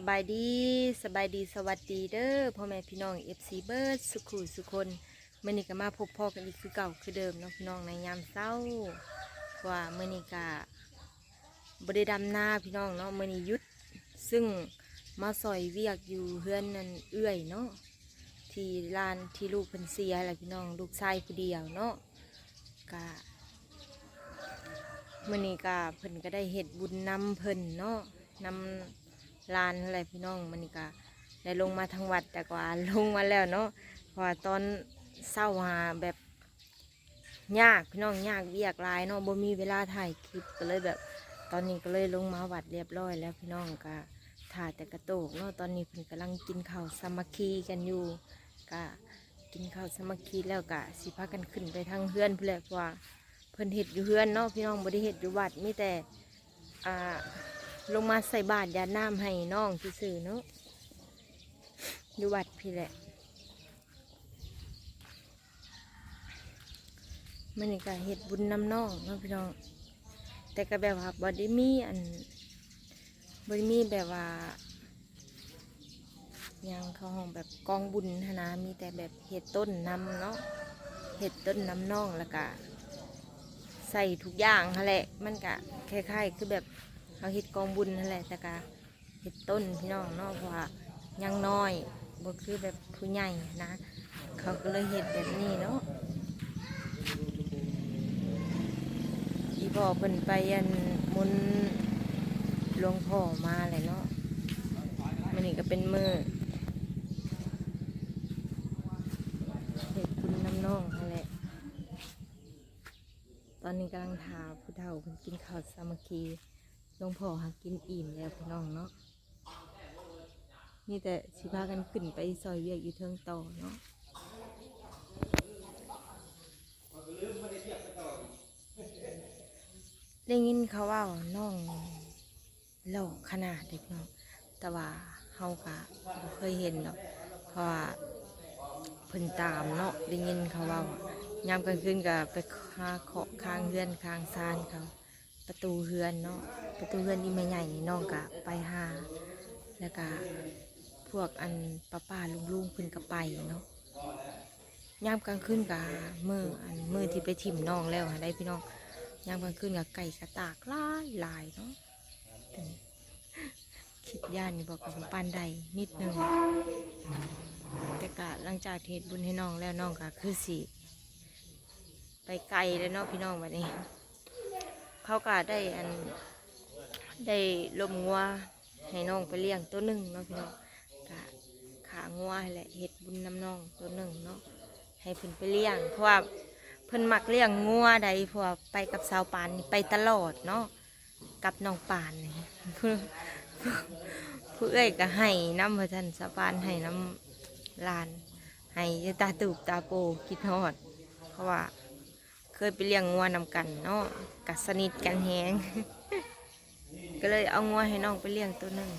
สบายดีสบายดีสวัสดีเด้อพ่อแม่พี่น้องเอฟซีเบิร์ดสุขุสุคนเมื่อนี้ก็มาพบพ่อกันอีกคือเก่าคือเดิมเนาะพี่น้องในยามเศร้าว่าเมื่อนี้ก็บริดำหน้าพี่น้องเนาะเมื่อนี้ยุด ซึ่งมาซอยเวียกอยู่เฮือนนั่นเอื้อยเนาะที่ลานที่ลูกเพิ่นเสียแหละพี่น้องลูกชายผู้เดียวเนาะก็เมื่อนี้ก็เพิ่นก็ได้เฮ็ดบุญนำเพิ่นเนาะนำ ลานอะไรพี่น้องมันนี่ก็ได้ลงมาทางวัดแต่กว่าลงมาแล้วเนาะเพราะว่าตอนเศร้าหาแบบยากพี่น้องยากเวียกลายเนาะบ่มีเวลาถ่ายคลิปก็เลยแบบ ตอนนี้ก็เลยลงมาวัดเรียบร้อยแล้วพี่น้องก็ถ่ายแต่กระโตกเนาะตอนนี้เพิ่นกำลังกินข้าวสามัคคีกันอยู่ก็กินข้าวสามัคคีแล้วก็สิพากันขึ้นไปทางเฮือนเพื่อว่าเพิ่นเฮ็ดอยู่เฮือนเนาะพี่น้องบ่ได้เฮ็ดอยู่วัดมีแต่อ่า ลงมาใส่บาตรยาน้ำให้น้องที่สื่อเนาะอยู่วัดพี่แหละมันนี่ก็เฮ็ดบุญน้ำน้องเนาะพี่น้อง แต่ก็แบบว่าบอดี้มีอันบอดี้มีแบบว่ายังเขาห้องแบบกองบุญนะมีแต่แบบเห็ดต้นน้ำเนาะเห็ดต้นน้ำน้องแล้วก็ใส่ทุกอย่างนั่นแหละ มันก็คล้ายๆ คือแบบ เขาเฮ็ดกองบุญนั่นแหละแต่กะเฮ็ดต้นพี่น้องเนาะเพราะว่ายังน้อยบ่คือแบบผู้ใหญ่นะ เขาก็เลยเฮ็ดแบบนี้เนาะอีพ่อเพิ่นไปอันมุนหลวงพ่อมาเลยเนาะมันนี่ก็เป็นมือเฮ็ดบุญน้ำน้องนั่นแหละตอนนี้กำลังทาผู้เฒ่าเพิ่นกินข้าวสามัคคี หลวงพ่อหากินอิ่มแล้วพี่น้องเนาะนี่แต่สิพากันขึ้นไปซอยเวียกอยู่เทิงต่อเนาะได้ยินเขาว่าน้องเล่าขนาดเด็กเนาะแต่ว่าเฮากะเคยเห็นเนาะเพราะว่าเพิ่นตามเนาะได้ยินเขาว่ายามกลางคืนก็ไปหาเคาะค้างเฮือนค้างซานเขา ประตูเฮือนเนาะประตูเฮือนที่ไม่ใหญ่นี่น้องก็ไปหาแล้วก็พวกอันป้าป้าลุงลุงๆเพิ่นก็ไปเนาะยามกลางคืนก็มืออันมือที่ไปถิ่มน้องแล้วหาได้พี่น้องยามกลางคืนก็ไก่กระตากลายลายเนาะคิดย่านนี่บอกกับปานใดนิดนึงแต่กะหลังจากเทศบุญให้น้องแล้วน้องก็คือสิไปไกลแล้วเนาะพี่น้องวันนี้ เขาก็ได้อันได้ลมงัวให้น้องไปเลี้ยงตัวหนึ่งเนาะพี่น้องกะขางัวแหละเห็ดบุญน้ำน้องตัวหนึ่งเนาะให้เพิ่นไปเลี้ยงเพราะว่าเพิ่นมักเลี้ยงงัวใดพว่าไปกับสาวปานไปตลอดเนาะกับน้องปานนี่ผู้เอ้ยก็ให้น้ำพระท่านสาวปานให้น้ำลานให้ตาตูบตาโปคิดฮอด เพราะว่า เคยไปเลี้ยงงัวนำกันเนาะกัดสนิทกันแฮงก็เลยเอางัวให้น้องไปเลี้ยงตัวหนึ่ง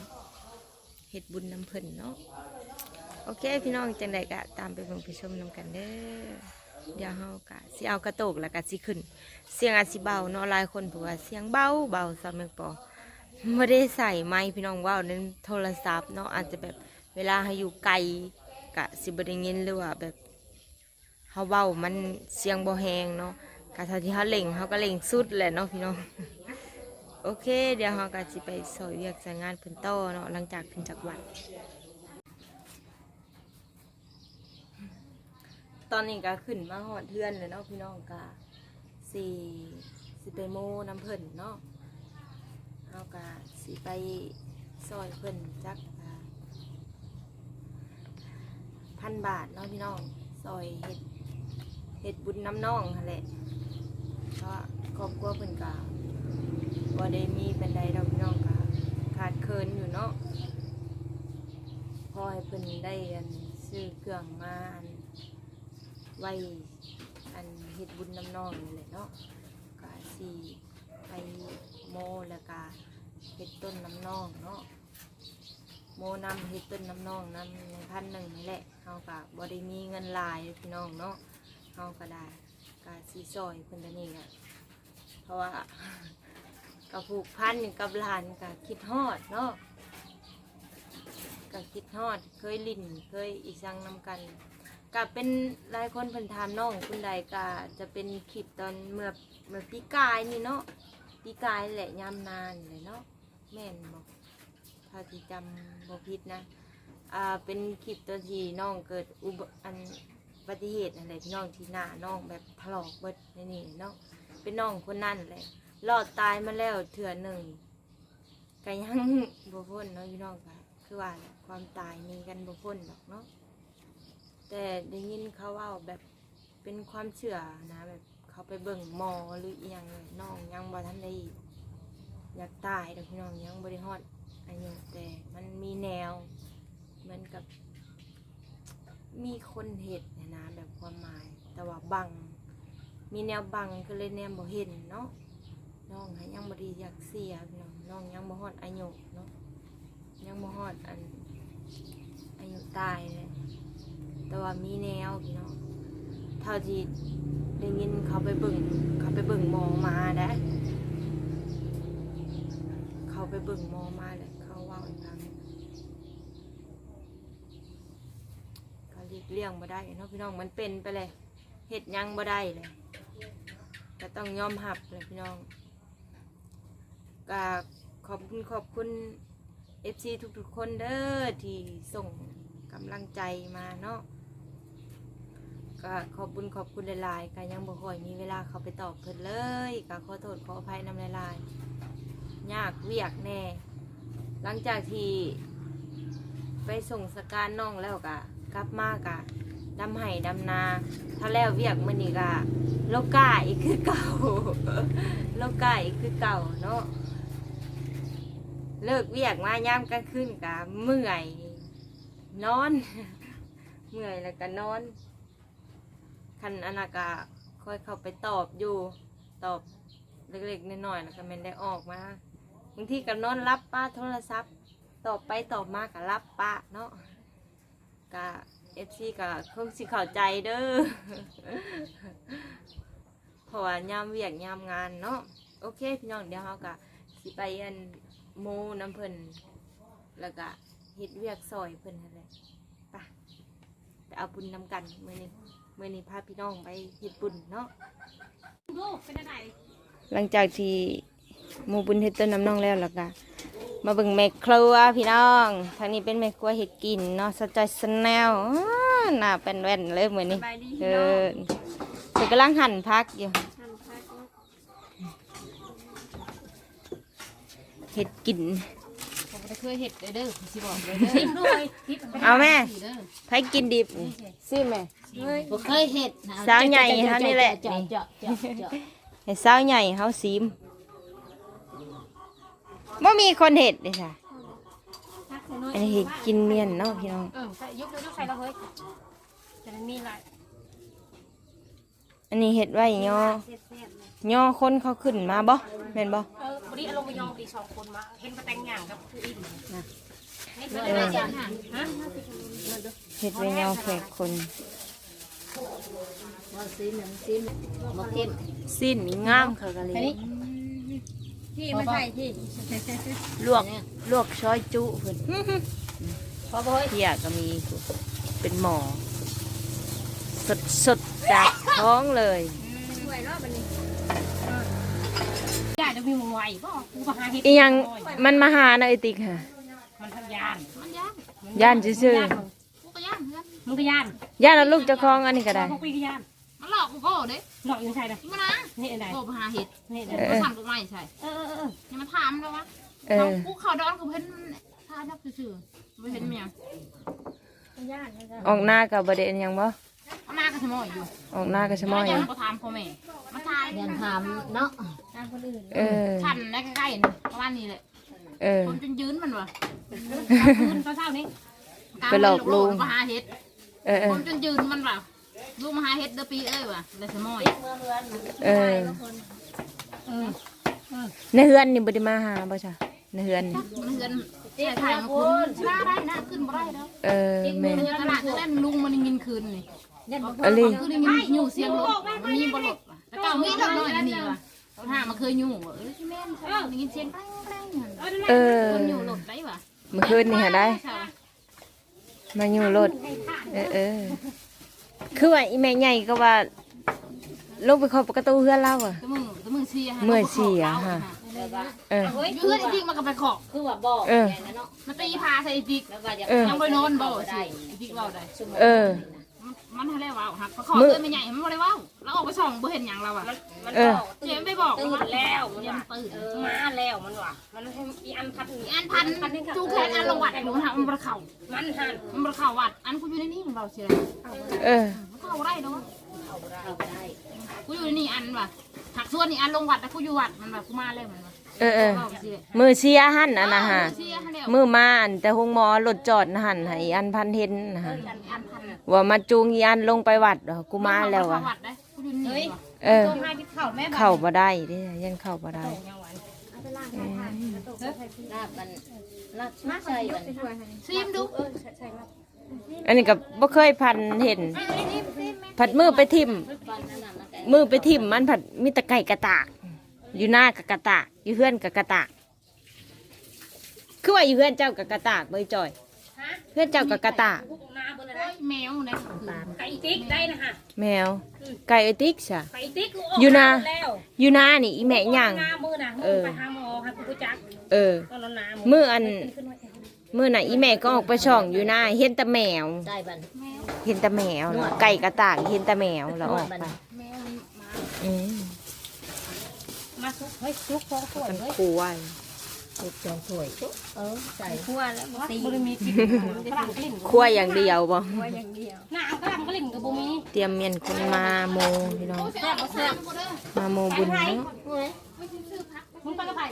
เฮ็ดบุญนำเพิ่นเนาะโอเค พี่น้องจังใดก็ตามไปเบิ่งไปชมนำกันเด้อเดี๋ยวเฮากะสิเอากระโตกแล้วก็สิขึ้น เสียงอาจสิเบาเนาะหลายคนบอกว่าเสียงเบาเบาสำเนึกปอไม่ได้ใส่ไม้พี่น้องว่าในโทรศัพท์เนาะอาจจะแบบเวลาให้อยู่ไกลกะสิบได้ยินหรือว่าแบบเฮาเว้ามันเสียงบ่แหงเนาะ กะเท่าที่เฮาเล่งเฮาก็เล่งสุดแหละเนาะพี่น้องโอเค เดี๋ยวเฮาก็สิไปสอยเวียกสายงานเพิ่นต่อเนาะหลังจากขึ้นจากวัด ตอนนี้ก็ขึ้นมาฮอดเทือนเลยเนาะพี่น้องก็สิสิไปโมน้ำเพิ่นเนาะเฮาก็สิไปซอยเพิ่นจักพันบาทเนาะพี่น้องซอยเห็ดเห็ดบุญน้ำน้องนั่นแหละ เพราะครอบครัวเพิ่นกะบ่ได้มีเป็นใดดอกพี่น้องกะขาดเคินอยู่เนาะพอให้เพิ่นได้อันซื้อเครื่องมาอันไว้อันเห็ดบุญน้ำน้องนี่แหละเนาะกะสีไปโมแล้วก็เห็ดต้นน้ำน้องเนาะโมนำเฮ็ดต้นน้ำน้องนำในพันหนึ่งนี่แหละเฮาก็บ่ได้มีเงินลายพี่น้องเนาะเฮาก็ได้ ก็สิซอยเพิ่นตัวนี้ก็เพราะว่าก็ผูกพันกับหลานก็คิดฮอดเนาะก็คิดฮอด เคยลิ้นเคยอีสังนำกันก็เป็นหลายคนเพิ่นถามน้องคุณใดก็จะเป็นคลิปตอนเมื่อเมื่อปีกายนี่เนาะปีกายแหละยามนานเลยเนาะแม่นบอกถ้าที่จำบ่ผิดนะอ่าเป็นคลิปตอนที่น้องเกิดอุบอัน บัติเหตุอะไรพี่น้องที่หน้าน้องแบบถลอกเบิดในนี่เนาะเป็นน้องคนนั่นแหละรอดตายมาแล้วเถื่อหนึ่งก็ยังบ่พ้นเนาะพี่น้องค่ะคือว่าความตายมีกันบ่พ้นดอกเนาะแต่ได้ยินเขาว่าแบบเป็นความเชื่อนะแบบเขาไปเบิ่งหมอหรืออีหยังเลยน้องยังบ่ทันได้อยากตายดอกพี่น้องยังบ่ได้ฮอดอายุแต่มันมีแนวเหมือนกับ มีคนเห็ดเนี่ยนะแบบความหมาย แต่ว่าบัง มีแนวบังก็เลยแนมบ่เห็นเนาะน้องยังบ่ดีอยากเสียพี่น้องน้องยังบ่ฮอดอายุเนาะยังบ่ฮอดอันอายุตายเลยแต่ว่ามีแนวพี่น้องเท่าที่ได้ยินเขาไปเบิ่งเขาไปเบิ่งมองมาได้เขาไปเบิ่งมองมาเลยเขาเว่าให้ฟังเขาเรีย กเลี่ยงบ่ได้เนาะพี่น้องมันเป็นไปเลยเฮ็ดหยังบ่ได้เลยก็ต้องยอมหับเลยพี่น้องก็ขอบคุณขอบคุณ FC ทุกๆคนเด้อที่ส่งกำลังใจมาเนาะก็ขอบคุณขอบคุณหลายๆก็ยังบ่ค่อยมีเวลาเขาไปตอบเพิ่นเลยก็ขอโทษขออภัยนำหลายๆยากเวียกแน่ หลังจากที่ไปส่งสการน้องแล้วก็ กลับมากะดำไห้ดำนา ถ้าแล้วเวียกมื้อนี้ก็โลกาอีกคือเก่าโลกาอีกคือเก่าเนาะเลิกเวียกมายามกลางคืนกะเมื่อยนอนเมื่อยแล้วก็นอนคันอนนากาค่อยเข้าไปตอบอยู่ตอบเล็กๆน้อยๆแล้วก็มันได้ออกมาบางทีก็นอนรับป้าโทรศัพท์ตอบไปตอบมาก็รับป้าเนาะ กะเอฟซีก็คงสิเข้าใจเด้อเพราะว่ายามเวียกยามงานเนาะโอเคพี่น้องเดี๋ยวเราก็สิไปอันโมน้ำเพิ่นแล้วก็เฮ็ดเวียกซอยเพิ่นนั่นแหละไปไปเอาบุญนำกันมื้อนี้มื้อนี้พาพี่น้องไปเฮ็ดบุญเนาะลูกเป็นอะไรหลังจากที่หมู่บุญเฮ็ดต้นน้ำน้องแล้วแล้วก็ มาเบิ่งแม่ครัวพี่น้องทางนี้เป็นแม่ครัวเฮ็ดกินเนาะสจอยสแนลหน้าเป็นแว่นเลยมื้อนี้สบายดีเอพี่น้องอเพิ่นกำลังหั่นผักอยู่ทำพักเนาะเฮ็ดกินผมก็เคยเห็ดเด้อสิบอกเลยเด้อทิมด้วยทิมเอาแม่เด้อไผกินดิบนี่ซิแม่ผมเคยเห็ดนะสาวใหญ่เท่านี้แหละเจาะเจาะเจาะเจาะให้สาวใหญ่เฮาซีม บ่มีคนเฮ็ดเด้ค่ะพักใส่น้อยอันนี้เห็ดกินเมียนเนาะพี่น้องเออใส่ยกเลยยกใส่แล้วเฮ้ยจะมันมีหลายอันนี้เห็ดไว้ย่อเสียบเสียบเลยย่อคนเขาขึ้นมาบ่แม่นบ่เออวันนี้อารมณ์ไปยองดีสองคนมาเห็นมาแต่งงานกับผู้อิ่มนะเห็นมาแต่งงานฮะเห็ดไว้ย่อแขกคนมาซีมน้ำซีมมาเข้มสิ้นนี่งามเขาก็เลย อันนี้พี่มาใส่ที่ลวกลวกช้อยจุเพิ่นพอบ่เฮ้ยเพียก็มีเป็นหมอ สดสดๆจากท้องเลยช่วยรอบอันนี้ได้จะมีมือไหวก็กูมาหาเห็ดอีหยังมันมาหานะไอติกค่ะ มันทำยานมันยากย่านซื่อกูก็ยากเหมือนกันมึงก็ยานๆย่านเอาลูกเจ้าของอันนี้ก็ได้พวกปีก็ยาน มันหลอกกูก็เด้หลอกยังใช่นะมันนะนี่อะไรโกไปหาเห็ดนี่อะไรเออกูทำกูไม่ใช่เออเออเอออย่ามาถามแล้ววะเออกูข่าวดอนกูเห็นท่านับซื่อๆไม่เห็นเมียยานนะจ๊ะออกหน้ากับบ่ได้อันหยังบ่เอาหน้าก็สมอยอยู่ออกหน้ากับชะม้อยยัอะงกูถามพ่อแม่มาทายเรียนถามเนาะตามคนอื่นเออชันได้ใกล้ๆนี่ประมาณนี้แหละเออคนจนยืนมันวะคืนเช้าๆนี้ไปหลอกลุงมาหาเห็ดเออเอคอนจนยืนมันแบบ ลูกมาหาเห็ดเดือปีเอ้ยวะเลยสมอยเออเออในเฮือนนี่บ่ได้มาหาบ่จ้ะในเฮือนนี่มันเงินใส่ถ่ายมาคุณชนะได้นะขึ้นบ่ได้แล้วเออแม่มันอยู่ตลาดเล่นลุงมันยินคืนนี่อะลีคือได้ยินอยู่เสียงรถมันมีบ่รถว่ะแล้วก็มีรถน้อยอันนี่ว่ะเขาถามมาเคยอยู่ว่ะเอ้ยแม่นใช่ได้ยินเสียงแกล้งแกล้งเออคนอยู่รถได้ว่ะเมื่อคืนนี่หาได้ใช่มาอยู่รถเออเออ คือว่าอีแม่ใหญ่ก็ว่าลงไปเคาะประตูเฮือนเราอะตะมึงตะมึงเสียเมื่อเสียฮะเออ เฮ้ยเพื่อนจริงๆมันก็ไปขอคือว่าบอกเออแค่นั้นเนาะมันตีพาใส่จิกแล้วว่าจะเออ ยังไปนอนบ่สิจิกเว้าได้ เออ มันมันทะเลว้าวหักไปขอมื้อเลยไม่ใหญ่มันบ่ได้ว้าวแล้วออกไปส่องบ่เห็นหยังเราอะมันมันเออ บอกเสียไม่บอกตื่นแล้วมันยังว่าตื่นมาแล้วมันว่ะมันให้อีอันพันอีอันพันจูแขนอันลงวัดหนูทำมันบ่เข้ามันหันมันบ่เข้าวัด อันกูอยู่ในนี่มันเบาเสียเออ มันเข้าได้เนาะเข้าได้กูอยู่ในนี่อันว่ะหักส่วนนี่อันลงวัดแต่กูอยู่วัดมันแบบกูมาแล้วมันว่ะ เออเออเบาเสียมือเสียหันอันนะฮะเสียให้แล้วมือมาอันแต่หงหมอรถจอดนะหันให้อันพันเห็นนะฮะอันอันพันน่ะว่ามาจูงอีอันลงไปวัดเหรอกูมาแล้วเข้าอะวัดได้กูอยู่นี่ว่ะเออตัวให้ที่เข่าแม่เข้าบ่ได้เด้ยังเข้าบ่ได้ยังหวานลาบมันลาบมาใส่กันซิมดูอันนี้ก็บ่เคยพันเห็น ผัดมือไปทิ่มฟันนั่นน่ะมันก็มือไปทิ่มมันผัดมีแตะไก่กระตากอยู่หน้ากับกระตาก อยู่เพื่อนกับกระตาก คือว่าอยู่เพื่อนเจ้ากับกระตากเบยจอย ฮะเพื่อนเจ้ากับกระตาก พวกนาบนอะไรแมวนะไก่ติ๊กได้นะฮะแมว ไก่ไอติ๊กใช่ ไก่ติ๊กอยู่นาแล้วอยู่หน้านี่อีแม่ย่าง หน้ามือนะเอมืออไปหาหมอค่ะกูจักเออ ตอนนั้นนามืออันมือน่ะอีแม่ก็ออกไปช่องอยู่หน้าเห็นแต่แมวใส่บัน เห็นแต่แมวแล้วไก่กระตากเห็นแต่แมวแล้วออกไปแมวมันมา อืม มาซุกเฮ้ยซุกฟองขวดมันเฮ้ยควายถูกจองถ้วยจุ๊บเออใส่ขวดแล้วตีบริมีกินกระลังกลิ่นควายอย่างเดียวบ่หน้ากระลังกลิ่นกับบุมีเตรียมเมียนคนมาโมพี่น้องแซ่บบ่แซ่บมาโมบุญเนาะมึงไปกับไผ่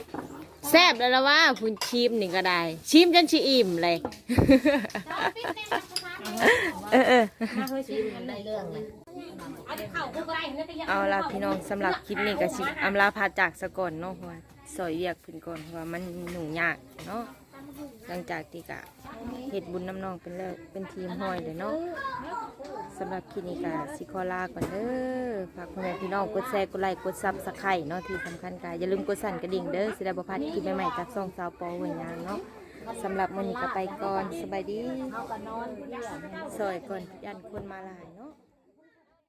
แซ่บแล้วละว่าคุณชิมนี่ก็ได้ ชิมจนชิอิ่มเลยเออเออมา เอาละพี่น้องสำหรับคลิปนี้ก็สิอำลาพาจากสะก่อนเนาะเพราะว่าสอยเรียกเพิ่นก่อนเพราะว่ามันหนูยากเนาะหลังจากที่กะเฮ็ดบุญน้ำน้องเป็นแล้วเป็นทีมห้อยเลยเนาะสำหรับคลิปนี้ก็สิขอลาก่อนเด้อฝากพ่อแม่พี่น้องกดแชร์กดไลค์กดซับสไครต์เนาะที่สำคัญก็อย่าลืมกดสั่นกระดิ่งเด้อสิได้บ่พลาดคลิปใหม่ๆจากช่องสาวปอหัวยางเนาะสำหรับมื้อนี้ก็ไปก่อนสบายดีเอากันนอนซอยก่อนยันคนมาหลาย